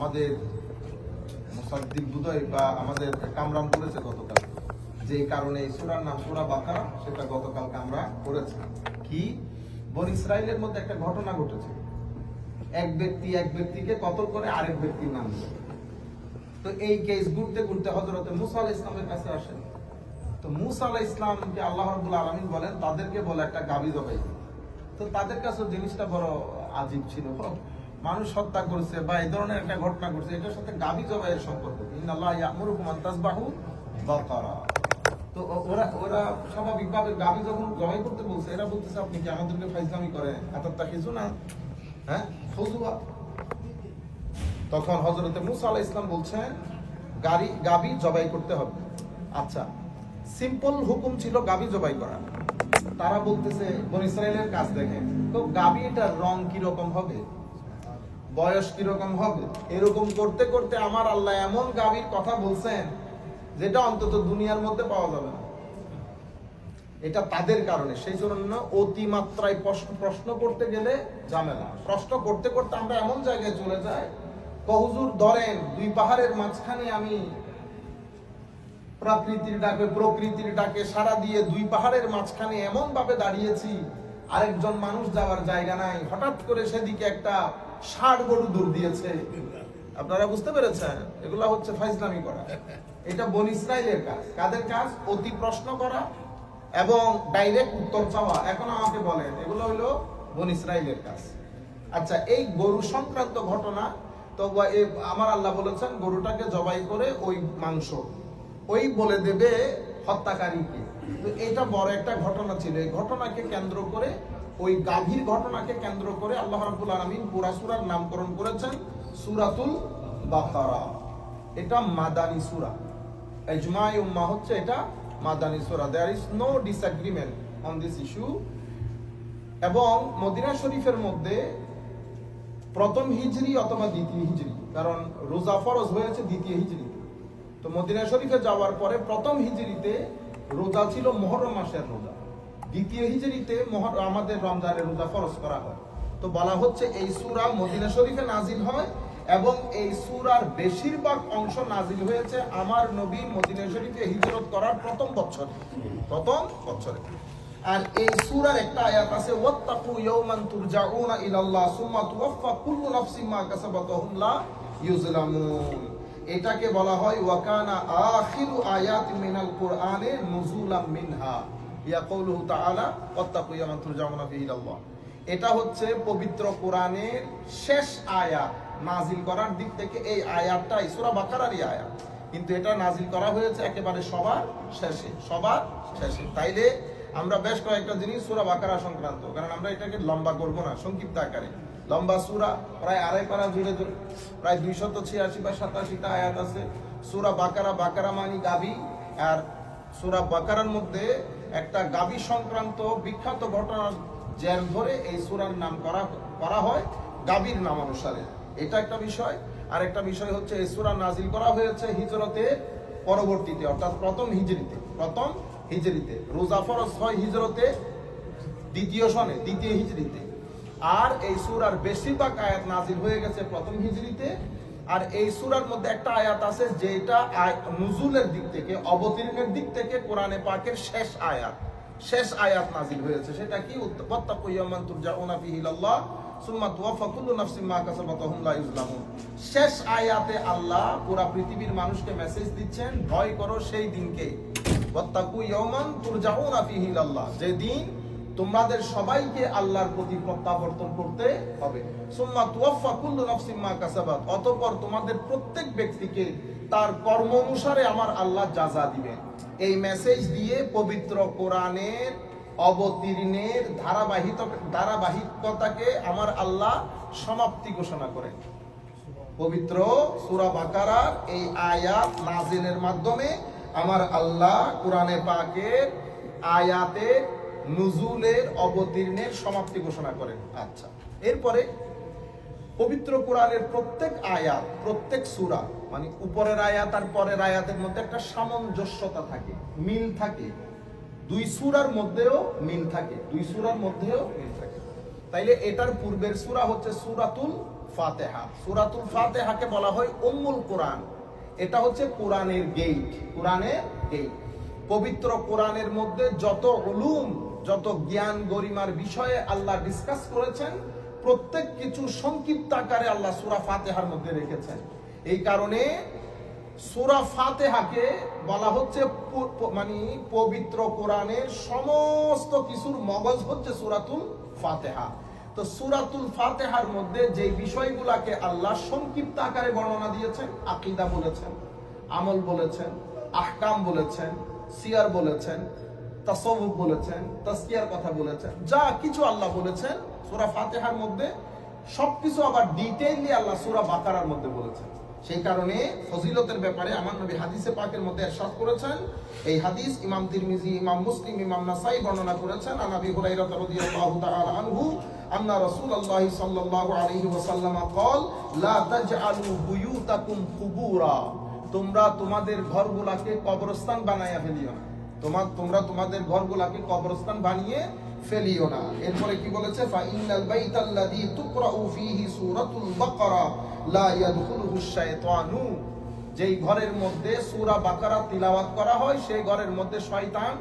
আমাদের মোসাদ্দিক বুদয় বা আমাদের কামরাম করেছে গতকাল। যে কারণে সুরার নাম সুরা বাকারা, সেটা গতকালকে আমরা করেছি কি? বন ইসরায়েলের মধ্যে একটা ঘটনা ঘটেছে। এক ব্যক্তি এক ব্যক্তিকে কতল করে আরেক ব্যক্তির নাম তো এই কেস ঘুরতে ঘুরতে হজরতে মুসা আলাহ ইসলামের কাছে আসেন। তো মুসা আলাহ ইসলামকে আল্লাহ রাব্বুল আলামিন বলেন, তাদেরকে বলে একটা গাবি জবাই তো তাদের কাছে জিনিসটা বড় আজীব ছিল। মানুষ হত্যা করছে বা এই ধরনের একটা ঘটনা ঘটছে, এটার সাথে গাবি জবাইয়ের সম্পর্ক। কি? ইন্নাল্লাহ ইয়ামুরুকুম আন তাসবাহু বাকারা তো ওরা ওরা স্বাভাবিকভাবে গাবি যখন জবাই করতে বলছে, এরা বলতেছে, আপনি কি আমাদেরকে ফাইজলামি করেন? এতটা কিছু না হ্যাঁ? ফজুয়া তখন হজরতে মুসা আলাহ ইসলাম বলছেন, গাড়ি গাবি জবাই করতে হবে। আচ্ছা সিম্পল হুকুম ছিল গাবি জবাই করা। তারা বলতেছে, বন ইসরায়েলের কাজ দেখে তো গাবি এটার রং কীরকম হবে? বয়স কীরকম হবে? এরকম করতে করতে আমার আল্লাহ এমন গাভীর কথা বলছেন, যেটা অন্তত দুনিয়ার মধ্যে পাওয়া যাবে না। এটা তাদের কারণে। সেই জন্য অতিমাত্রায় প্রশ্ন- করতে গেলে ঝামেলা। প্রশ্ন করতে করতে আমরা এমন জায়গায় চলে যাই কহুজুর ধরেন দুই পাহাড়ের মাঝখানে আমি প্রকৃতির ডাকে প্রকৃতির ডাকে সারা দিয়ে দুই পাহাড়ের মাঝখানে এমন ভাবে দাঁড়িয়েছি, আরেকজন মানুষ যাওয়ার জায়গা নাই। হঠাৎ করে সেদিকে একটা ষাট গরু দৌড় দিয়েছে। আপনারা বুঝতে পেরেছেন? এগুলা হচ্ছে ফাইজলামি করা। এটা বন ইসরায়েলের কাজ। কাদের কাজ? অতি প্রশ্ন করা এবং ডাইরেক্ট উত্তর চাওয়া। এখন আমাকে বলেন, এগুলো হলো বন ইসরায়েলের কাজ। আচ্ছা এই গরু সংক্রান্ত ঘটনা, তো আমার আল্লাহ বলেছেন, গরুটাকে জবাই করে ওই মাংস। ওই বলে দেবে হত্যাকারীকে। তো এটা বড় একটা ঘটনা ছিল। এই ঘটনাকে কেন্দ্র করে ওই গাভীর ঘটনাকে কেন্দ্র করে আল্লাহ রাব্বুল আলামিন পুরা সূরার নামকরণ করেছেন সুরাতুল বাকারা। এটা মাদানী সূরা। ইজমাই উম্মাহ হচ্ছে এটা মাদানী সূরা। There is no disagreement on this issue এবং মদিনা শরীফের মধ্যে প্রথম হিজরি অথবা দ্বিতীয় হিজরি, কারণ রোজা ফরজ হয়েছে দ্বিতীয় হিজরি। তো মদিনা শরীফে যাওয়ার পরে প্রথম হিজরিতে রোজা ছিল মহরম মাসের রোজা। দ্বিতীয় মহর আমাদের রমজানের রোজা ফরজ করা হয়। তো বলা হচ্ছে এই সূরা মদিনা শরীফে নাজিল হয় এবং এই সূরার বেশিরভাগ অংশ নাজিল হয়েছে আমার নবী মদিনা শরীফে হিজরত করার প্রথম বছরে। প্রথম বছরে। আর এই সূরার একটা আয়াত আছে, ওয়াত্তাকু ইয়াওমান তুরজাউনা ইলাল্লাহ সুম্মা তুওয়াফফা কুল্লু নাফসিন মা কাসাবাত ওয়া লা ইউজলামুন এটাকে বলা হয় ওয়াকানা আখিরু আয়াত মিনাল কুরআনে নুজুলাম মিনহা। ইয়া কওলুহু তাআলা ওয়াত্তাকু ইয়াওমান তুরজাউনা ফিহি ইলাল্লাহ। এটা হচ্ছে পবিত্র কোরআনের শেষ আয়াত নাজিল করার দিক থেকে এই আয়াতটা সূরা বাকারারই আয়াত। কিন্তু এটা নাজিল করা হয়েছে একেবারে সবার শেষে সবার শেষে। তাইলে আমরা বেশ কয়েকটা জিনিস সুরা বাকারা সংক্রান্ত, কারণ আমরা এটাকে লম্বা করব না, সংক্ষিপ্ত আকারে। লম্বা সুরা, প্রায় আড়াই পারা জুড়ে প্রায় দুইশত ছিয়াশি বা সাতাশিটা আয়াত আছে। সুরা বাকারা বাকারা মানি গাবি, আর সুরা বাকারার মধ্যে একটা গাবি সংক্রান্ত বিখ্যাত ঘটনার জের ধরে এই সুরার নাম করা করা হয় গাবির নাম অনুসারে। এটা একটা বিষয়। আর একটা বিষয় হচ্ছে এই সুরা নাজিল করা হয়েছে হিজরতে পরবর্তীতে, অর্থাৎ প্রথম হিজরিতে। প্রথম হিজরিতে। রোজা ফরজ হয় হিজরতে দ্বিতীয় সনে, দ্বিতীয় হিজরিতে। আর এই সুরার বেশিরভাগ আয়াত নাজিল হয়ে গেছে প্রথম হিজরিতে। আর এই সুরার মধ্যে একটা আয়াত আছে যেটা নুজুলের দিক থেকে, অবতীর্ণের দিক থেকে কোরআনে পাকের শেষ আয়াত। শেষ আয়াত নাজিল হয়েছে। সেটা কি? ওয়াত্তাকু ইয়াওমান তুরজাউনা ফিহি ইলাল্লাহ, সুম্মা তুওয়াফা কুল্লু নাফসিন মা কাসাবাত হুম লা ইউজলামুন শেষ আয়াতে আল্লাহ পুরা পৃথিবীর মানুষকে মেসেজ দিচ্ছেন, ভয় করো সেই দিনকে। ওয়াত্তাকু ইয়াওমান তুরজাউনা ফিহি ইলাল্লাহ। যেদিন তোমাদের সবাইকে আল্লাহর প্রতি প্রত্যাবর্তন করতে হবে। সুম্মা তুওয়াফা কুল্লু নাফসিন মা কাসাবাত। অতঃপর তোমাদের প্রত্যেক ব্যক্তিকে তার কর্ম অনুসারে আমার আল্লাহ যাজা দিবেন। এই মেসেজ দিয়ে পবিত্র কোরআনের অবতীর্ণের ধারাবাহিক ধারাবাহিকতাকে আমার আল্লাহ সমাপ্তি ঘোষণা করেন। পবিত্র সূরা বাকারার এই আয়াত নাজিলের মাধ্যমে আমার আল্লাহ কোরআনে পাকের আয়াতে নুজুলের অবতীর্ণের সমাপ্তি ঘোষণা করেন। আচ্ছা। এরপরে পবিত্র কোরআনের প্রত্যেক আয়াত প্রত্যেক সূরা মানে উপরের আয়াত আর পরের আয়াতের মধ্যে একটা সামঞ্জস্যতা থাকে মিল থাকে। দুই সূরার মধ্যেও মিল থাকে দুই সূরার মধ্যেও মিল থাকে। তাইলে এটার পূর্বের সূরা হচ্ছে সূরাতুল ফাতেহা। সুরাতুল ফাতেহাকে বলা হয় উম্মুল কোরআন। এটা হচ্ছে কোরআনের গেইট কোরআনের গেইট পবিত্র কোরআনের মধ্যে যত উলুম যত জ্ঞান গরিমার বিষয়ে আল্লাহ ডিসকাস করেছেন, প্রত্যেক কিছু সংক্ষিপ্ত আকারে আল্লাহ সুরা ফাতেহার মধ্যে রেখেছেন। এই কারণে সুরা ফাতেহাকে বলা হচ্ছে মানে পবিত্র কোরআনের সমস্ত কিছুর মগজ হচ্ছে সুরাতুল ফাতেহা। তো সুরাতুল ফাতেহার মধ্যে যে বিষয়গুলাকে আল্লাহ সংক্ষিপ্ত আকারে বর্ণনা দিয়েছেন, আকিদা বলেছেন, আমল বলেছেন, আহকাম বলেছেন, সিয়ার বলেছেন তাসawuf বলেছেন তাসকিয়ার কথা বলেছেন যা কিছু আল্লাহ বলেছেন সূরা ফাতিহার মধ্যে সবকিছু আবার ডিটেইলি আল্লাহ সূরা বাকারার মধ্যে বলেছেন সেই কারণে ফজিলতের ব্যাপারে আমার নবী হাদিসে পাকের মধ্যে ইরশাদ করেছেন এই হাদিস ইমাম তিরমিজি ইমাম মুসলিম ইমাম নাসাই বর্ণনা করেছেন আন আবি হুরায়রা রাদিয়াল্লাহু তাআলা আনহু আন্না রাসূলুল্লাহ সাল্লাল্লাহু আলাইহি ওয়াসাল্লাম قال لا تجعلوا بيوتكم قبورا তোমরা তোমাদের ঘরগুলাকে কবরস্থান বানাইয়া ফেলিও না তোমার তোমরা তোমাদের ঘরগুলাকে কবরস্থান বানিয়ে ফেলিও না। এরপরে কি বলেছে? ফা ইন্নাল বাইতাল্লাযী তুকরাউ ফীহি সূরাতুল বাকারা লা ইয়াদখুলুহু শাইতানু। যেই ঘরের মধ্যে সূরা বাকারা তিলাওয়াত করা হয়, সেই ঘরের মধ্যে শয়তান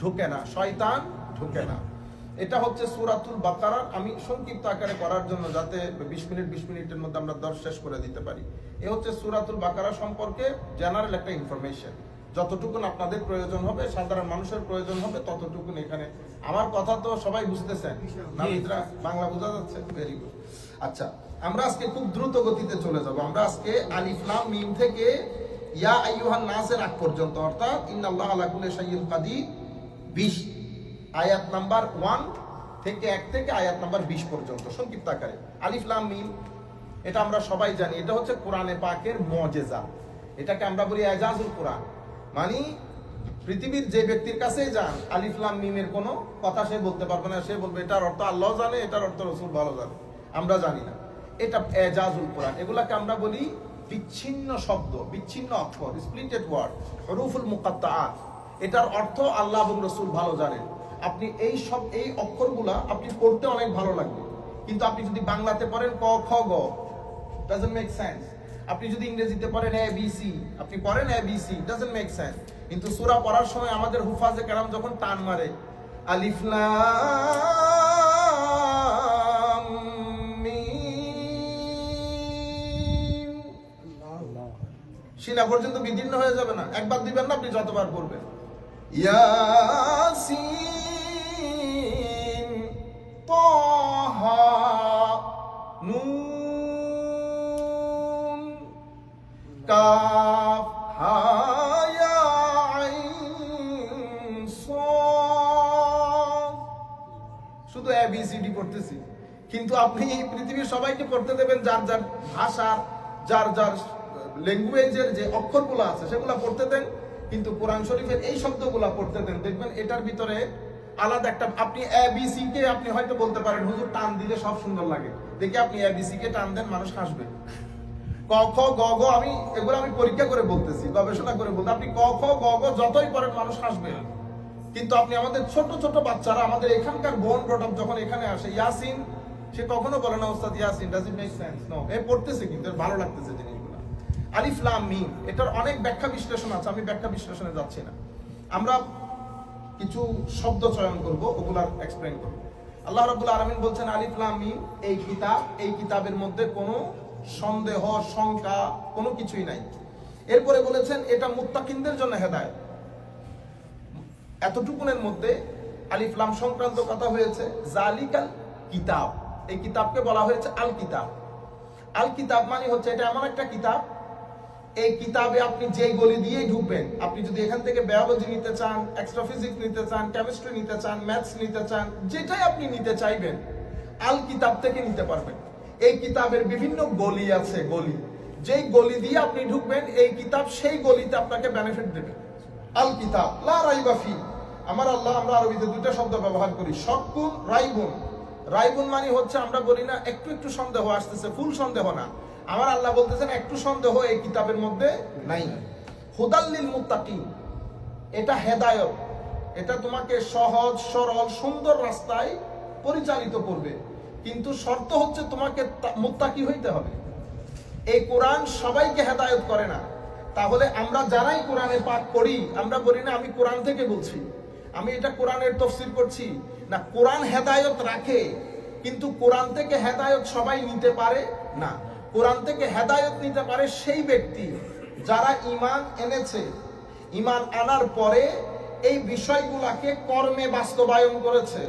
ঢুকে না। শয়তান ঢুকে না। এটা হচ্ছে সূরাতুল বাকারা। আমি সংক্ষিপ্ত আকারে করার জন্য যাতে 20 মিনিট 20 মিনিটের মধ্যে আমরা দর্শ শেষ করে দিতে পারি। এ হচ্ছে সূরাতুল বাকারা সম্পর্কে জেনারেল একটা ইনফরমেশন যতটুকুন আপনাদের প্রয়োজন হবে, সাধারণ মানুষের প্রয়োজন হবে, ততটুকুন এখানে। আমার কথা তো সবাই বুঝতেছেন। নাবিদরা, বাংলা বোঝা যাচ্ছে? ভেরি গুড আচ্ছা আমরা আজকে খুব দ্রুত গতিতে চলে যাব। আমরা আজকে আলিফ, লাম, মিম থেকে ইয়া আইয়ুহান নাসের আগ পর্যন্ত, অর্থাৎ ইন্নাল্লাহ আলা কুল্লি শাইইন কাদির 20 আয়াত নাম্বার 1 থেকে 1 থেকে আয়াত নাম্বার 20 পর্যন্ত। সংক্ষিপ্ত আকারে। আলিফ, লাম, মিম, এটা আমরা সবাই জানি। এটা হচ্ছে কোরআনে পাকের মজেজা। এটাকে আমরা বলি এজাজুল কোরআন। মানে পৃথিবীর যে ব্যক্তির কাছেই যান আলিফলাম মিমের কোনো কথা সে বলতে পারবে না, সে বলবে, এটার অর্থ আল্লাহ জানে, এটার অর্থ রসুল ভালো জানে। আমরা জানি না। এটা এজাজুল কোরআন। এগুলাকে আমরা বলি বিচ্ছিন্ন শব্দ, বিচ্ছিন্ন অক্ষর স্প্লিটেড ওয়ার্ড হরুফুল মুকাত্তাআত। এটার অর্থ আল্লাহ এবং রসুল ভালো জানেন। আপনি এই সব, এই অক্ষরগুলা আপনি পড়তে অনেক ভালো লাগবে। কিন্তু আপনি যদি বাংলাতে পড়েন ক, খ, গ ডাজন্ট মেক সেন্স আপনি যদি ইংরেজিতে পড়েন এ বি সি আপনি পড়েন A B C doesn't make sense কিন্তু সূরা পড়ার সময় আমাদের হুফাজে কেরাম যখন টান মারে, আলিফ লাম মিম। সিনা পর্যন্ত বিদীর্ণ হয়ে যাবে না। একবার দিবেন না, আপনি যতবার পড়বেন। ইয়াসিন, তাহা নুন শুধু এ পড়তেছি। কিন্তু আপনি পৃথিবীর সবাইকে পড়তে দেবেন যার যার ভাষার যার যার ল্যাঙ্গুয়েজের যে অক্ষরগুলো আছে সেগুলো পড়তে দেন। কিন্তু কোরআন শরীফের এই শব্দগুলো পড়তে দেন। দেখবেন এটার ভিতরে আলাদা একটা, আপনি এ বি সি কে আপনি হয়তো বলতে পারেন, হুজুর, টান দিলে সব সুন্দর লাগে। দেখে আপনি এ বি সি কে টান দেন, মানুষ হাসবে। ক, খ, গ গ, আমি এগুলো আমি পরীক্ষা করে বলতেছি, গবেষণা করে বলতে। আপনি ক, খ, গ গ যতই পড়েন মানুষ হাসবে। কিন্তু আপনি আমাদের ছোট ছোট বাচ্চারা, আমাদের এখানকার বোন প্রোডাক্ট যখন এখানে আসে, ইয়াসিন, সে কখনো বলে না, ওস্তাদ Yasin does it make sense no এ পড়তেছে কিন্তু ভালো লাগতেছে জিনিসগুলো। আলিফ, লাম, মিম, এটার অনেক ব্যাখ্যা বিশ্লেষণ আছে, আমি ব্যাখ্যা বিশ্লেষণে যাচ্ছি না। আমরা কিছু শব্দ চয়ন করব, ওগুলার এক্সপ্লেন করব। আল্লাহ রাব্বুল আলামিন বলছেন, আলিফ, লাম, মিম, এই কিতাব, এই কিতাবের মধ্যে কোনো সন্দেহ, শঙ্কা, কোনো কিছুই নাই। এরপরে বলেছেন, এটা মুত্তাকিনদের জন্য হেদায় এতটুকুনের মধ্যে আলিফলাম সংক্রান্ত কথা হয়েছে জালিকাল কিতাব। এই কিতাবকে বলা হয়েছে আল কিতাব। আল কিতাব মানে হচ্ছে, এটা এমন একটা কিতাব, এই কিতাবে আপনি যেই গলি দিয়েই ঢুকবেন, আপনি যদি এখান থেকে বায়োলজি নিতে চান এক্সট্রা ফিজিক্স নিতে চান কেমিস্ট্রি নিতে চান ম্যাথস নিতে চান, যেটাই আপনি নিতে চাইবেন, আল কিতাব থেকে নিতে পারবেন। এই কিতাবের বিভিন্ন গলি আছে, গলি। যেই গলি দিয়ে আপনি ঢুকবেন, এই কিতাব সেই গলিতে আপনাকে বেনিফিট দেবে। আল কিতাব, লা রাইবা ফি। আমার আল্লাহ, আমরা আরবিতে দুইটা শব্দ ব্যবহার করি, শকুন, রাইবুন। রাইবুন মানে হচ্ছে আমরা বলি না, একটু একটু সন্দেহ আসতেছে, ফুল সন্দেহ না। আমার আল্লাহ বলতেছেন, একটু সন্দেহ এই কিতাবের মধ্যে নাই। হুদাল্লিল মুত্তাকিন। এটা হেদায়ত। এটা তোমাকে সহজ, সরল, সুন্দর রাস্তায় পরিচালিত করবে। কিন্তু শর্ত হচ্ছে তোমাকে মুত্তাকি হইতে হবে। এই কোরআন সবাইকে হেদায়ত করে না। তাহলে আমরা যারাই কোরআনে পাঠ করি আমরা বলি, না, আমি কোরআন থেকে বলছি। আমি এটা কোরআনের তফসিল করছি। না, কোরআন হেদায়ত রাখে, কিন্তু কোরআন থেকে হেদায়ত সবাই নিতে পারে না। কোরআন থেকে হেদায়ত নিতে পারে সেই ব্যক্তি যারা ইমান এনেছে। ইমান আনার পরে এই বিষয়গুলাকে কর্মে বাস্তবায়ন করেছে।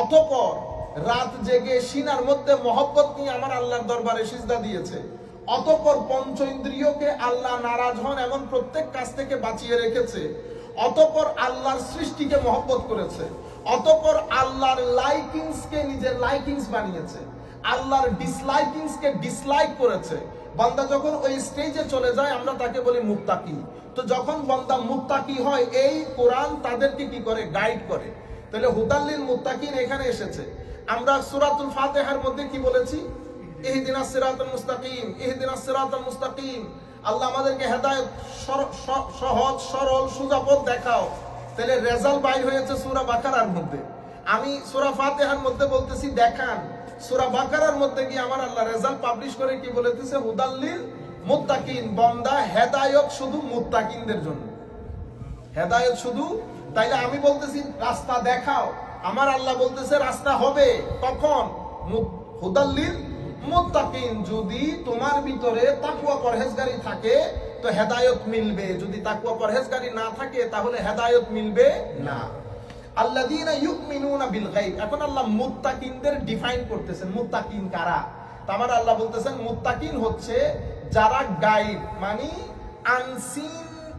অতপর রাত জেগে সিনার মধ্যে মহব্বত নিয়ে আমার আল্লাহর দরবারে সিজদা দিয়েছে। অতপর পঞ্চ ইন্দ্রিয়কে আল্লাহ নারাজ হন এমন প্রত্যেক কাজ থেকে বাঁচিয়ে রেখেছে। অতপর আল্লাহর সৃষ্টিকে মহব্বত করেছে। অতপর আল্লাহর লাইকিংসকে নিজের লাইকিংস বানিয়েছে। আল্লাহর ডিসলাইকিংসকে ডিসলাইক করেছে। বান্দা যখন ওই স্টেজে চলে যায়, আমরা তাকে বলি মুত্তাকি। তো যখন বান্দা মুত্তাকি হয়, এই কোরআন তাদেরকে কি করে? গাইড করে। তাহলে হুদাল্লিল মুত্তাকিন এখানে এসেছে। আমরা সুরাতুল ফাতেহার মধ্যে কি বলেছি? ইহদিনাস সিরাতাল মুস্তাকিম, ইহদিনাস সিরাতাল মুস্তাকিম। আল্লাহ আমাদেরকে হেদায়েত সহজ, সরল সোজা পথ দেখাও। তাহলে রেজাল্ট বাইর হয়েছে সূরা বাকারার মধ্যে। আমি সূরা ফাতিহার মধ্যে বলতেছি, দেখান। সূরা বাকারার মধ্যে গিয়ে আমার আল্লাহ রেজাল্ট পাবলিশ করে কি বলেছে? হুদাল্লিল মুত্তাকিন। বান্দা হেদায়েত শুধু মুত্তাকিনদের জন্য। হেদায়েত শুধু, তাইলে আমি বলতেছি, রাস্তা দেখাও। আমার আল্লাহ বলতেছে, রাস্তা হবে কখন মু- হুদাল্লিল মুত্তাকিন। যদি তোমার ভিতরে তাকওয়া পরহেজগারি থাকে, তো হেদায়ত মিলবে। যদি তাকওয়া পরহেজগারি না থাকে, তাহলে হেদায়ত মিলবে না। আল্লাযীনা ইউমিনুনা বিল গায়ব। এখন আল্লাহ মুত্তাকিনদের ডিফাইন করতেছেন, মুত্তাকিন কারা? তো আমার আল্লাহ বলতেছেন, মুত্তাকিন হচ্ছে যারা গাইব মানে আনসিন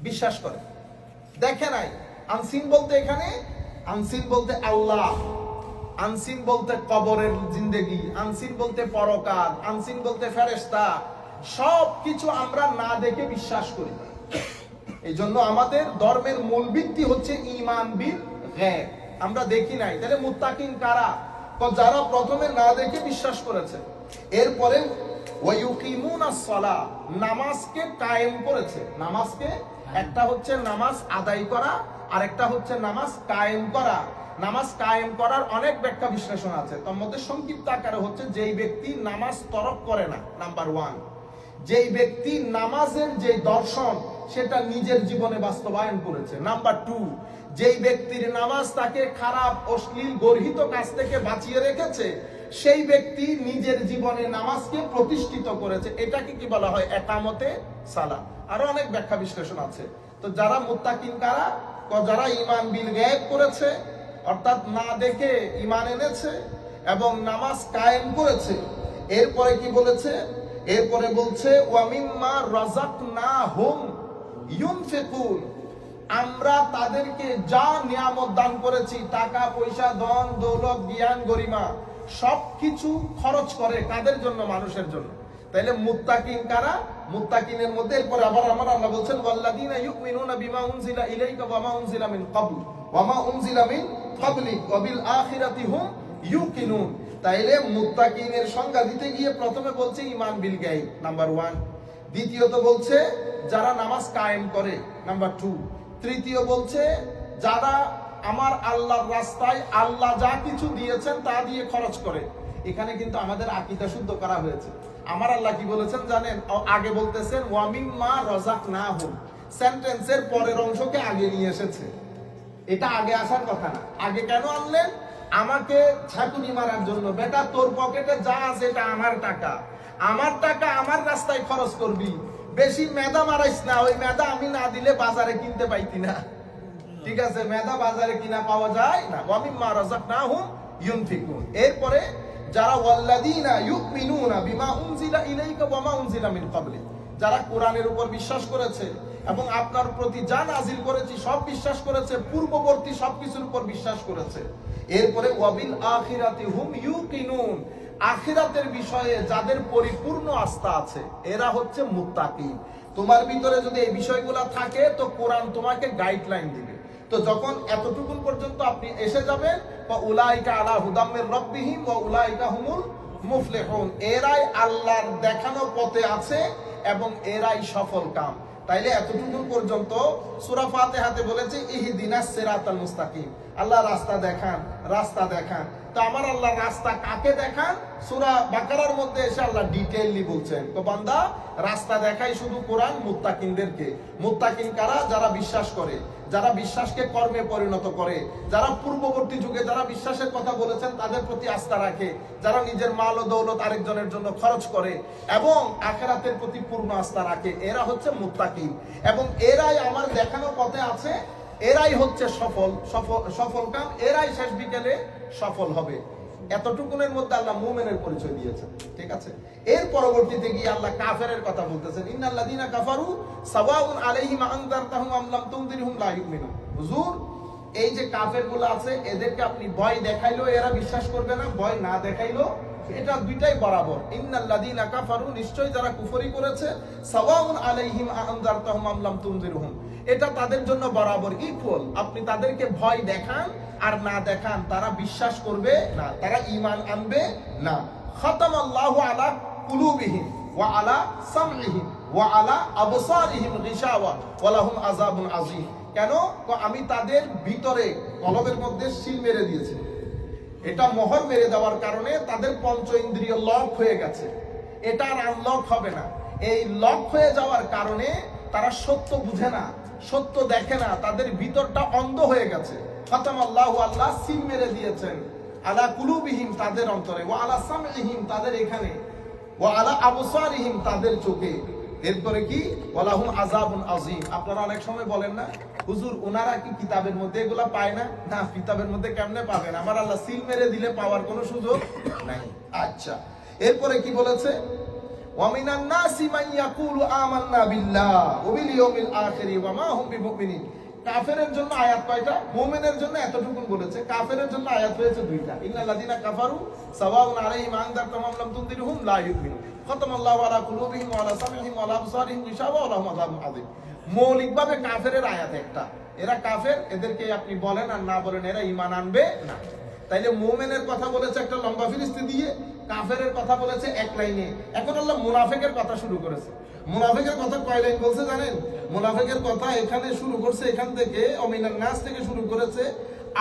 বিশ্বাস করে। দেখে নাই। আনসিন বলতে এখানে আনসিন বলতে আল্লাহ আনসিন বলতে কবরের জিন্দেগি আনসিন বলতে পরকাল আনসিন বলতে ফেরেশতা সব কিছু আমরা না দেখে বিশ্বাস করি। এই জন্য আমাদের ধর্মের মূল ভিত্তি হচ্ছে ইমান বিল গায়ব। আমরা দেখি নাই। তাহলে মুত্তাকিন কারা? যারা প্রথমে না দেখে বিশ্বাস করেছে এরপরে নামাজকে কায়েম করেছে। নামাজকে একটা হচ্ছে নামাজ আদায় করা আর একটা হচ্ছে নামাজ কায়েম করা। নামাজ কায়েম করার অনেক ব্যাখ্যা বিশ্লেষণ আছে। তার মধ্যে সংক্ষিপ্ত আকারে হচ্ছে যেই ব্যক্তি নামাজ তরক করে না, নাম্বার ওয়ান। যেই ব্যক্তি নামাজের যে দর্শন, সেটা নিজের জীবনে বাস্তবায়ন করেছে। নাম্বার টু, যেই ব্যক্তির নামাজ তাকে খারাপ, অশ্লীল, গর্হিত কাজ থেকে বাঁচিয়ে রেখেছে, সেই ব্যক্তি নিজের জীবনে নামাজকে প্রতিষ্ঠিত করেছে। এটাকে কি বলা হয়? একামতে সালা আরও অনেক ব্যাখ্যা বিশ্লেষণ আছে। তো যারা মুত্তাকিন, কারা যারা ইমান বিল গায়েব করেছে, অর্থাৎ না দেখে ইমান এনেছে এবং নামাজ কায়েম করেছে, এরপরে কি বলেছে? এরপরে বলছে ওয়ামিম্মা রাজাক না হুম ইউনফিকুন। আমরা তাদেরকে যা নিয়ামত দান করেছি, টাকা, পয়সা, ধন, দৌলত, জ্ঞান, গরিমা, সবকিছু খরচ করে কাদের জন্য? মানুষের জন্য। তাইলে মুত্তাকিন কারা? মুত্তাকিনের মধ্যে এরপরে আবার আমার আল্লাহ বলছেন, ওয়াল্লাযীনা ইউমিনুনা বিমা উনজিলা ইলাইকা ওয়া মা উনজিলা মিন ক্বাবল ওয়া মা উনজিলা মিন ক্বাবলিক ওয়া বিল আখিরাতি হুম ইউকিনুন। তাইলে মুত্তাকিনের সংজ্ঞা দিতে গিয়ে প্রথমে বলছে ইমান বিল গায়ব, নাম্বার ওয়ান। দ্বিতীয়ত বলছে যারা নামাজ কায়েম করে, নাম্বার টু। তৃতীয় বলছে যারা আমার আল্লাহর রাস্তায় আল্লাহ যা কিছু দিয়েছেন তা দিয়ে খরচ করে। এখানে কিন্তু আমাদের আকিদা শুদ্ধ করা হয়েছে। আমার আল্লাহ কি বলেছেন জানেন? আগে বলতেছেন, ওয়ামিন ওয়ামিম্মা রজাক না হুম সেন্টেন্সের পরের অংশকে আগে নিয়ে এসেছে। এটা আগে আসার কথা না। আগে কেন আনলেন? আমাকে ছাকুনি মারার জন্য। বেটা, তোর পকেটে যা আছে এটা আমার টাকা। আমার টাকা আমার রাস্তায় খরচ করবি। বেশি মেদা মারাইস না। ওই মেদা আমি না দিলে বাজারে কিনতে পাইতি না। ঠিক আছে মেদা বাজারে কিনা পাওয়া যায় না। ওয়ামিন মা রাজাক না হুম ইউনফিকুন। এরপরে যারা ওয়াল্লাদিনা ইউমিনুনা বিমা উনজিলা ইলাইকা ওয়া মা উনজিলা মিন ক্বাবলিক যারা কোরআনের উপর বিশ্বাস করেছে এবং আপনার প্রতি যা নাজিল করেছি, সব বিশ্বাস করেছে, পূর্ববর্তী উপর বিশ্বাস করেছে। এরপরে ওয়াবিল আখিরাতি হুম ইউকিনুন, আখিরাতের বিষয়ে যাদের পরিপূর্ণ আস্থা আছে, এরা হচ্ছে মুত্তাকি তোমার ভিতরে যদি এই বিষয়গুলো থাকে, তো কোরআন তোমাকে গাইডলাইন দিবে। তো যখন এতটুকুন পর্যন্ত আপনি এসে যাবেন বা উলাইকা আলা হুদাম্মের রব্বিহিম বা উলাইকা হুমুল মুফলিহুন। এরাই আল্লাহর দেখানো পথে আছে এবং এরাই সফল কাম। তাইলে এতটুকু পর্যন্ত সূরা ফাতিহাতে বলেছে ইহিদিনা সেরাত আল মুস্তাকিম। আল্লাহ রাস্তা দেখান রাস্তা দেখান। তো আমার আল্লাহ রাস্তা কাকে দেখান? সূরা বাকারার মধ্যে এসে আল্লাহ বলছেন। তো বান্দা, রাস্তা দেখাই শুধু কোরআন, মুত্তাকিনদেরকে। মুত্তাকিন কারা? যারা বিশ্বাস করে। যারা বিশ্বাসকে কর্মে পরিণত করে। যারা পূর্ববর্তী যুগে যারা বিশ্বাসের কথা বলেছেন, তাদের প্রতি আস্থা রাখে। যারা নিজের মাল ও দৌলত আরেকজনের জন্য খরচ করে এবং আখেরাতের প্রতি পূর্ণ আস্থা রাখে, এরা হচ্ছে মুত্তাকিন। এবং এরাই আমার দেখানো পথে আছে, এরাই হচ্ছে সফল সফল সফল কাম, এরাই শেষ বিকেলে সফল হবে। এতটুকুনের মধ্যে আল্লাহ মুমেনের পরিচয় দিয়েছেন, ঠিক আছে? এর পরবর্তীতে গিয়ে আল্লাহ কাফেরের কথা বলতেছেন, ইন্নাল্লাযীনা কাফারু সাওয়াউন আলাইহিম আনজারতাহুম আম লাম তুনদিরহুম লা ইউমিনুন। হুজুর, এই যে কাফেরগুলো আছে, এদেরকে আপনি ভয় দেখাইলো এরা বিশ্বাস করবে না, ভয় না দেখাইলো এটা দুইটাই বরাবর। ইন্নাল্লাযীনা কাফারু নিশ্চয় যারা কুফরি করেছে, সাওয়াউন আলাইহিম আনজারতাহুম আম লাম তুনদিরহুম এটা তাদের জন্য বরাবর ইকুয়াল আপনি তাদেরকে ভয় দেখান আর না দেখান, তারা বিশ্বাস করবে না, তারা ঈমান আনবে না। খতম আল্লাহু আলা কুলুবিহীন ওয়া আলা সামইহিম ওয়া আলা আবসারিহিম গিশাওয়া ওয়া লাহুম আযাবুন আযীম। কেন? আমি তাদের ভিতরে কলবের মধ্যে সিল মেরে দিয়েছি। এটা মোহর মেরে দেওয়ার কারণে তাদের পঞ্চ ইন্দ্রিয় লক হয়ে গেছে। এটা আর আনলক হবে না। এই লক হয়ে যাওয়ার কারণে তারা সত্য বুঝে না। সত্য দেখে না, তাদের ভিতরটা অন্ধ হয়ে গেছে। খতম আল্লাহ আল্লাহ সিম মেরে দিয়েছেন। আলা কুলুবিহিম তাদের অন্তরে ও আলা সামহিম তাদের এখানে ও আলা আবসারিহিম তাদের চোখে। এরপরে কি? ওয়ালাহুম আযাবুন আযীম। আপনারা অনেক সময় বলেন না, হুজুর ওনারা কি কিতাবের মধ্যে এগুলা পায় না? না, কিতাবের মধ্যে কেমনে পাবেন? আমার আল্লাহ সিল মেরে দিলে পাওয়ার কোনো সুযোগ নাই। আচ্ছা। এরপরে কি বলেছে? ওয়ামিনান নাসি মান ইয়াকুলু আমান্না বিল্লাহ ওয়া বিল ইয়াউমিল আখির ওয়া মা হুম বিমুমিনিন। কাফেরের জন্য আয়াত কয়টা? মুমিনের জন্য এতটুকুন বলেছে। কাফেরের জন্য আয়াত হয়েছে দুইটা। ইন্নাল্লাযিনা কাফারু সাওয়াউন আলাইহিম আনদারতাম আম লাম তুনদিরহুম লা ইউমিনুন। খতম আল্লাহু আলা কুলুবিহিম ওয়া আলা সামইহিম ওয়া আলা আবসারিহিম গিশাওয়া ওয়া লাহুম আযাবুন আযীম। মৌলিকভাবে কাফেরের আয়াত একটা। এরা কাফের, এদেরকে আপনি বলেন আর না বলেন, এরা ঈমান আনবে না। তাইলে মোমেনের কথা বলেছে একটা লম্বা ফিরিস্তি দিয়ে কাফেরের কথা বলেছে এক লাইনে। এখন আল্লাহ মুনাফেকের কথা শুরু করেছে। মুনাফেকের কথা কয় লাইন বলছে জানেন? মুনাফেকের কথা এখানে শুরু করছে এখান থেকে অমিনার নাচ থেকে শুরু করেছে।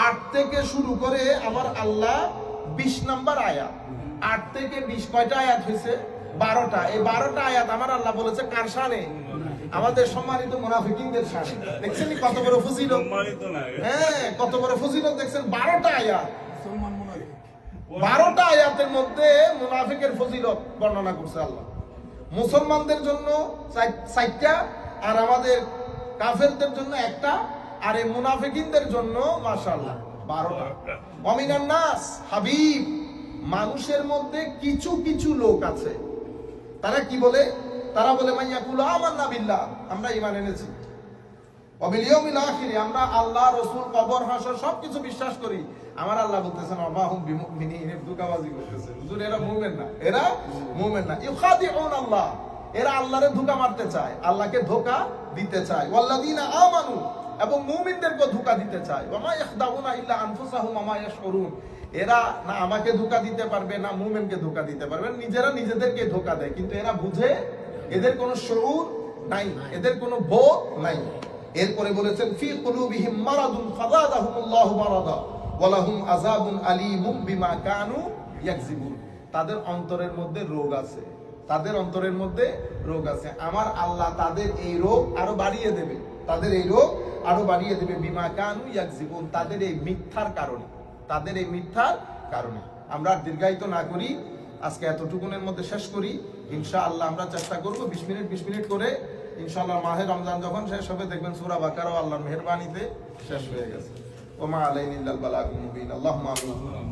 আট থেকে শুরু করে আমার আল্লাহ বিশ নাম্বার আয়াত। আট থেকে বিশ কয়টা আয়াত হয়েছে? বারোটা। এই বারোটা আয়াত আমার আল্লাহ বলেছে কার শানে? আমাদের সম্মানিত মুনাফিকিনদের শানে। দেখছেন কত বড় ফজিলত? হ্যাঁ কত বড় ফজিলত দেখছেন? বারোটা আয়াত। বারোটা আয়াতের মধ্যে মুনাফিকের ফজিলত বর্ণনা করছে আল্লাহ। মুসলমানদের জন্য চারটা, আর আমাদের কাফেরদের জন্য একটা, আর এই মুনাফিকিনদের জন্য মাশাআল্লাহ বারোটা। নাস হাবিব, মানুষের মধ্যে কিছু কিছু লোক আছে। তারা কি বলে? তারা বলে মাইয়া কুল আমান্না বিল্লাহ। আমরা ইমান এনেছি। আমরা আল্লাহ, রসুল, কবর, হাসর সবকিছু বিশ্বাস করি। আমার আল্লাহ বলতেছেন অবাহুম এরা মুমিন না। এরা মুমিন না। ইউখাদিউন আল্লাহ। এরা আল্লাহরে ধোঁকা মারতে চায়, আল্লাহকে ধোঁকা দিতে চায়। ওয়াল্লাযিনা আমানু, এবং মুমিনদেরকে ধোঁকা দিতে চায়। ওমা ইয়াখদাউনা ইল্লা আনফুসাহুম ওমা ইয়াশউরুন। এরা না আমাকে ধোঁকা দিতে পারবে, না মুমিনকে ধোকা দিতে পারবে। নিজেরা নিজেদেরকে ধোকা দেয়, কিন্তু এরা বুঝে এদের কোনো শরুর নাই, এদের কোনো বোধ নাই। এরপরে বলেছেন, ফি কুলুবিহিম মারাদুন ফাযাদাহুমুল্লাহু মারাদা ওয়ালাহুম আযাবুন আলীমুম বিমা কানু ইয়াকযিবুন। তাদের অন্তরের মধ্যে রোগ আছে। তাদের অন্তরের মধ্যে রোগ আছে। আমার আল্লাহ তাদের এই রোগ আরও বাড়িয়ে দেবে। তাদের এই রোগ আরও বাড়িয়ে দেবে। বিমা কানু ইয়াকযিবুন। তাদের এই মিথ্যার কারণে। তাদের এই মিথ্যার কারণে। আমরা দীর্ঘায়িত না করি। আজকে এতটুকুনের মধ্যে শেষ করি। ইনশাআল্লাহ আমরা চেষ্টা করব বিশ মিনিট বিশ মিনিট করে ইনশাআল্লাহ মাহে রমজান যখন শেষ হবে, দেখবেন সুরা বাকার আল্লাহর মেহরবানিতে শেষ হয়ে গেছে। ওমা আলাইনিল বালাগুল মুবিন। আল্লাহুম্মা আমিন।